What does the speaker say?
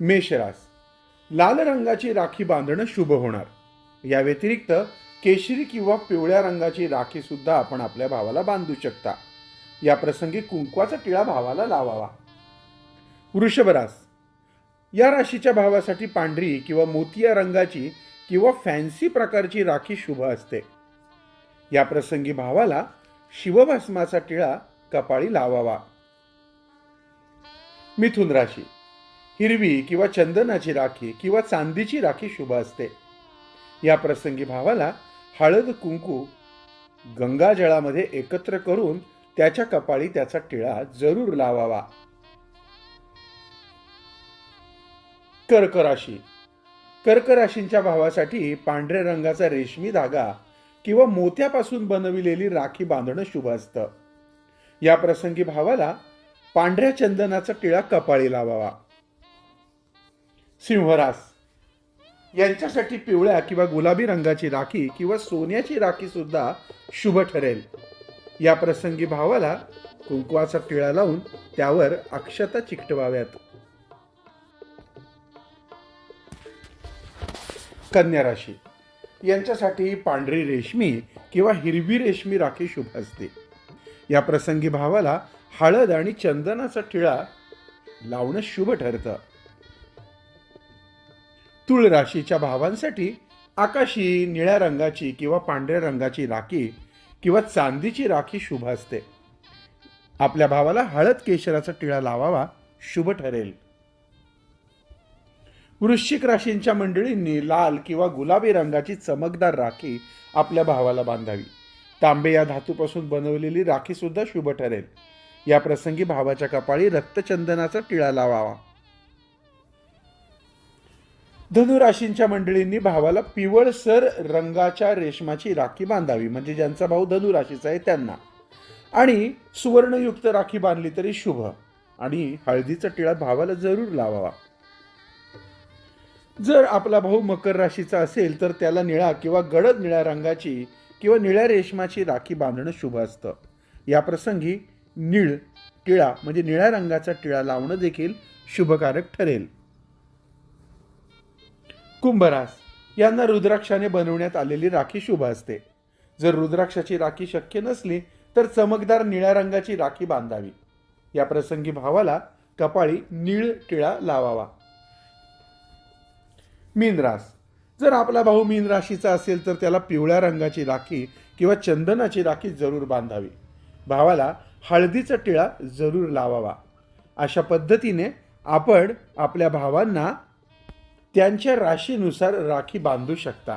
मेषरास. लाल रंगाची राखी बांधणं शुभ होणार. या व्यतिरिक्त केशरी किंवा पिवळ्या रंगाची राखी सुद्धा आपण आपल्या भावाला बांधू शकता. या प्रसंगी कुंकवाचा टिळा भावाला लावावा. वृषभरास. या राशीच्या भावासाठी पांढरी किंवा मोतिया रंगाची किंवा फॅन्सी प्रकारची राखी शुभ असते. या प्रसंगी भावाला शिवभस्माचा टिळा कपाळी लावावा. मिथुन राशी. हिरवी किंवा चंदनाची राखी किंवा चांदीची राखी शुभ असते. या प्रसंगी भावाला हळद कुंकू गंगाजळामध्ये एकत्र करून त्याच्या कपाळी त्याचा टिळा जरूर लावावा. कर्क राशी कर्क राशींच्या भावासाठी पांढऱ्या रंगाचा रेशमी धागा किंवा मोत्यापासून बनविलेली राखी बांधणं शुभ असतं. या प्रसंगी भावाला पांढऱ्या चंदनाचा टिळा कपाळी लावावा. सिंहरास. यांच्यासाठी पिवळ्या किंवा गुलाबी रंगाची राखी किंवा सोन्याची राखी सुद्धा शुभ ठरेल. या प्रसंगी भावाला कुंकवाचा टिळा लावून त्यावर अक्षता चिकटवाव्यात. कन्या राशी. यांच्यासाठी पांढरी रेशमी किंवा हिरवी रेशमी राखी शुभ असते. या प्रसंगी भावाला हळद आणि चंदनाचा टिळा लावणं शुभ ठरतं. तुळ राशीच्या भावांसाठी आकाशी निळ्या रंगाची किंवा पांढऱ्या रंगाची राखी किंवा चांदीची राखी शुभ असते. आपल्या भावाला हळद केशराचा टिळा लावावा शुभ ठरेल. वृश्चिक राशींच्या मंडळींनी लाल किंवा गुलाबी रंगाची चमकदार राखी आपल्या भावाला बांधावी. तांबे या धातूपासून बनवलेली राखी सुद्धा शुभ ठरेल. या प्रसंगी भावाच्या कपाळी रक्तचंदनाचा टिळा लावावा. धनुराशींच्या मंडळींनी भावाला पिवळसर रंगाच्या रेशमाची राखी बांधावी म्हणजे ज्यांचा भाऊ धनुराशीचा आहे त्यांना. आणि सुवर्णयुक्त राखी बांधली तरी शुभ. आणि हळदीचा टिळा भावाला जरूर लावावा. जर आपला भाऊ मकर राशीचा असेल तर त्याला निळा किंवा गडद निळ्या रंगाची किंवा निळ्या रेशमाची राखी बांधणं शुभ असतं. या प्रसंगी निळ टिळा म्हणजे निळ्या रंगाचा टिळा लावणं देखील शुभकारक ठरेल. कुंभरास यांना रुद्राक्षाने बनवण्यात आलेली राखी शुभ असते. जर रुद्राक्षाची राखी शक्य नसली तर चमकदार निळ्या रंगाची राखी बांधावी. या प्रसंगी भावाला कपाळी निळ टिळा लावावा. मीनरास जर आपला भाऊ मीन राशीचा असेल तर त्याला पिवळ्या रंगाची राखी किंवा चंदनाची राखी जरूर बांधावी. भावाला हळदीचा टिळा जरूर लावावा. अशा पद्धतीने आपण आपल्या भावांना त्यांच्या राशीनुसार राखी बांधू शकता.